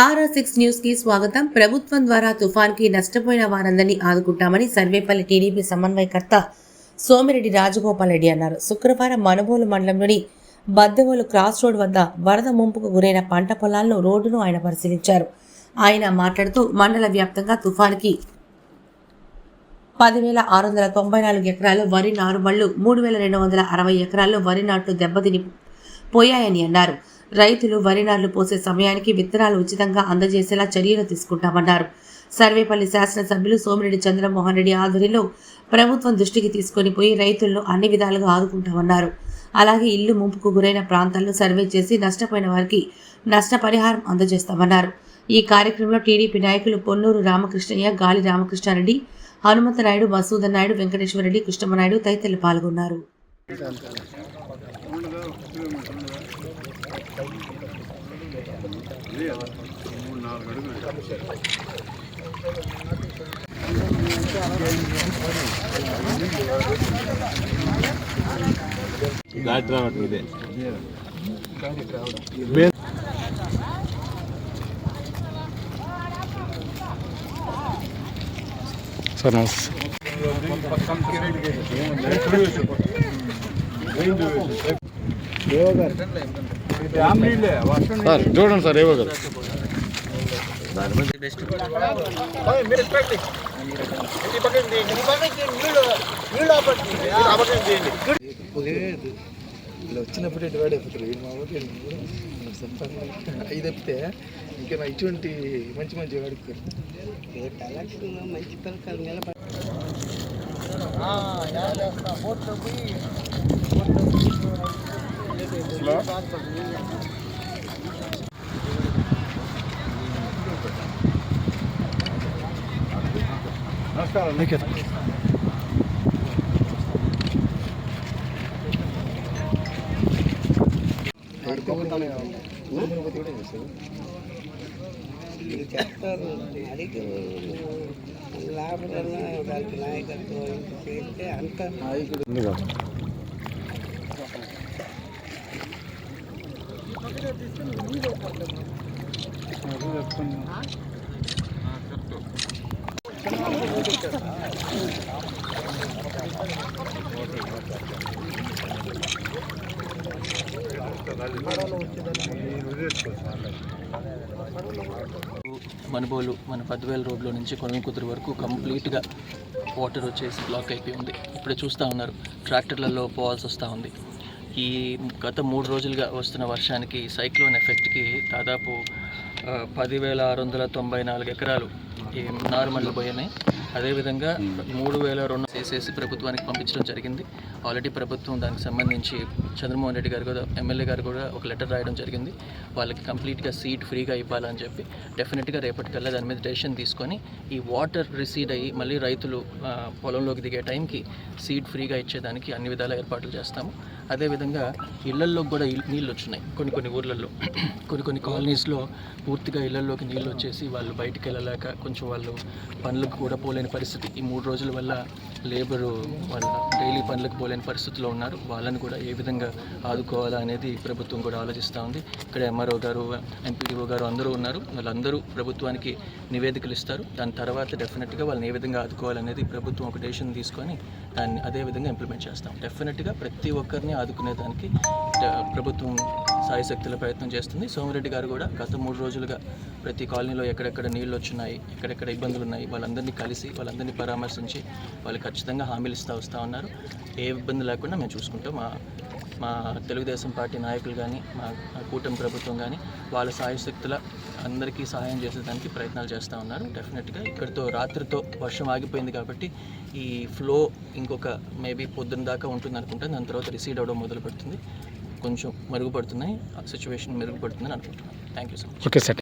RR six న్యూస్కి స్వాగతం. ప్రభుత్వం ద్వారా తుఫాన్కి నష్టపోయిన వారందరినీ ఆదుకుంటామని సర్వేపల్లి టీడీపీ సమన్వయకర్త సోమిరెడ్డి రాజగోపాల్ రెడ్డి అన్నారు. శుక్రవారం మనుబోలు మండలంలోని బద్దెవోలు క్రాస్ రోడ్ వద్ద వరద ముంపుకు గురైన పంట పొలాలను రోడ్డును ఆయన పరిశీలించారు. ఆయన మాట్లాడుతూ మండల వ్యాప్తంగా తుఫాన్కి పదివేల ఆరు వందల తొంభై నాలుగు ఎకరాలు వరి నారుమళ్ళు మూడు వేల రెండు వందల అరవై ఎకరాల్లో వరి నాట్లు దెబ్బతిని పోయాయని అన్నారు. రైతులు వరి నార్లు పోసే సమయానికి విత్తనాలు ఉచితంగా అందజేసేలా చర్యలు తీసుకుంటామన్నారు. సర్వేపల్లి శాసనసభ్యులు సోమిరెడ్డి చంద్రమోహన్ రెడ్డి ఆధ్వర్యంలో ప్రభుత్వం దృష్టికి తీసుకొని పోయి రైతులను అన్ని విధాలుగా ఆదుకుంటామన్నారు. అలాగే ఇల్లు ముంపుకు గురైన ప్రాంతాల్లో సర్వే చేసి నష్టపోయిన వారికి నష్టపరిహారం అందజేస్తామన్నారు. ఈ కార్యక్రమంలో టీడీపీ నాయకులు పొన్నూరు రామకృష్ణయ్య గాలి రామకృష్ణారెడ్డి హనుమంతనాయుడు మసూదన్ నాయుడు వెంకటేశ్వరరెడ్డి కృష్ణమనాయుడు తదితరులు పాల్గొన్నారు. ఘాట్ రావటం ఇదే సార్ నమస్తే సార్ చూడండి సార్ ఏవో కదా. ఇలా వచ్చినప్పుడు ఇటు వాడైపోతారు వీడు మా ఊరికి సంపాదన అవి తప్పితే ఇంకా నా ఇటువంటి మంచి మంచి వాడుకోరు మంచి పలకాలు నిలబడి చెప్తారు అడిగి లాభం దానికి నాయకత్వం చేస్తే అంత ఉంది కదా మనబోలు మన పద్వేల రోడ్లో నుంచి కొనకుతురు వరకు కంప్లీట్గా వాటర్ వచ్చేసి బ్లాక్ అయిపోయి ఉంది. ఇప్పుడే చూస్తూ ఉన్నారు. ట్రాక్టర్లలో పోవాల్సి వస్తూ ఉంది. ఈ గత మూడు రోజులుగా వస్తున్న వర్షానికి సైక్లోన్ ఎఫెక్ట్కి దాదాపు పదివేల ఆరు వందల తొంభై నాలుగు ఎకరాలు నారు నార్మల్ పోయినాయి. అదేవిధంగా మూడు వేల రెండు చేసేసి ప్రభుత్వానికి పంపించడం జరిగింది. ఆల్రెడీ ప్రభుత్వం దానికి సంబంధించి చంద్రమోహన్ రెడ్డి గారు కూడా ఎమ్మెల్యే గారు కూడా ఒక లెటర్ రాయడం జరిగింది. వాళ్ళకి కంప్లీట్గా సీట్ ఫ్రీగా ఇవ్వాలని చెప్పి డెఫినెట్గా రేపటికల్లా దాని మీద డెసిషన్ తీసుకొని ఈ వాటర్ రిసీడ్ అయ్యి మళ్ళీ రైతులు పొలంలోకి దిగే టైంకి సీడ్ ఫ్రీగా ఇచ్చేదానికి అన్ని విధాల ఏర్పాట్లు చేస్తాము. అదేవిధంగా ఇళ్ళల్లో కూడా నీళ్ళు వచ్చినాయి. కొన్ని కొన్ని ఊర్లలో కొన్ని కొన్ని కాలనీస్లో పూర్తిగా ఇళ్ళలోకి నీళ్ళు వచ్చేసి వాళ్ళు బయటికి వెళ్ళలేక కొంచెం వాళ్ళు పనులకు కూడా పోలేని పరిస్థితి. ఈ మూడు రోజుల వల్ల లేబరు వాళ్ళ డైలీ పనులకు పోలేని పరిస్థితిలో ఉన్నారు. వాళ్ళని కూడా ఏ విధంగా ఆదుకోవాలా అనేది ప్రభుత్వం కూడా ఆలోచిస్తూ ఉంది. ఇక్కడ ఎంఆర్ఓ గారు ఎంపీడీఓ గారు అందరూ ఉన్నారు. వాళ్ళందరూ ప్రభుత్వానికి నివేదికలు ఇస్తారు. దాని తర్వాత డెఫినెట్గా వాళ్ళని ఏ విధంగా ఆదుకోవాలనేది ప్రభుత్వం ఒక డెసిషన్ తీసుకొని దాన్ని అదే విధంగా ఇంప్లిమెంట్ చేస్తాం. డెఫినెట్గా ప్రతి ఒక్కరిని ఆదుకునేదానికి ప్రభుత్వం సాయశక్తుల ప్రయత్నం చేస్తుంది. సోమిరెడ్డి గారు కూడా గత మూడు రోజులుగా ప్రతి కాలనీలో ఎక్కడెక్కడ నీళ్ళు వచ్చినాయి ఎక్కడెక్కడ ఇబ్బందులు ఉన్నాయి వాళ్ళందరినీ కలిసి వాళ్ళందరినీ పరామర్శించి వాళ్ళు ఖచ్చితంగా హామీలు ఇస్తూ వస్తూ ఉన్నారు. ఏ ఇబ్బంది లేకుండా మేము చూసుకుంటాం. మా మా తెలుగుదేశం పార్టీ నాయకులు కానీ మా మా కూటమి ప్రభుత్వం కానీ వాళ్ళ సాయశక్తుల అందరికీ సహాయం చేసేదానికి ప్రయత్నాలు చేస్తూ ఉన్నారు. డెఫినెట్గా ఇక్కడితో రాత్రితో వర్షం ఆగిపోయింది కాబట్టి ఈ ఫ్లో ఇంకొక మేబీ పొద్దున్న దాకా ఉంటుంది అనుకుంటే దాని తర్వాత రిసీడ్ అవ్వడం మొదలు పెడుతుంది కొంచెం మెరుగుపడుతున్నాయి సిచ్యువేషన్ మెరుగుపడుతుందని అనుకుంటున్నాను. Thank you so much okay sir.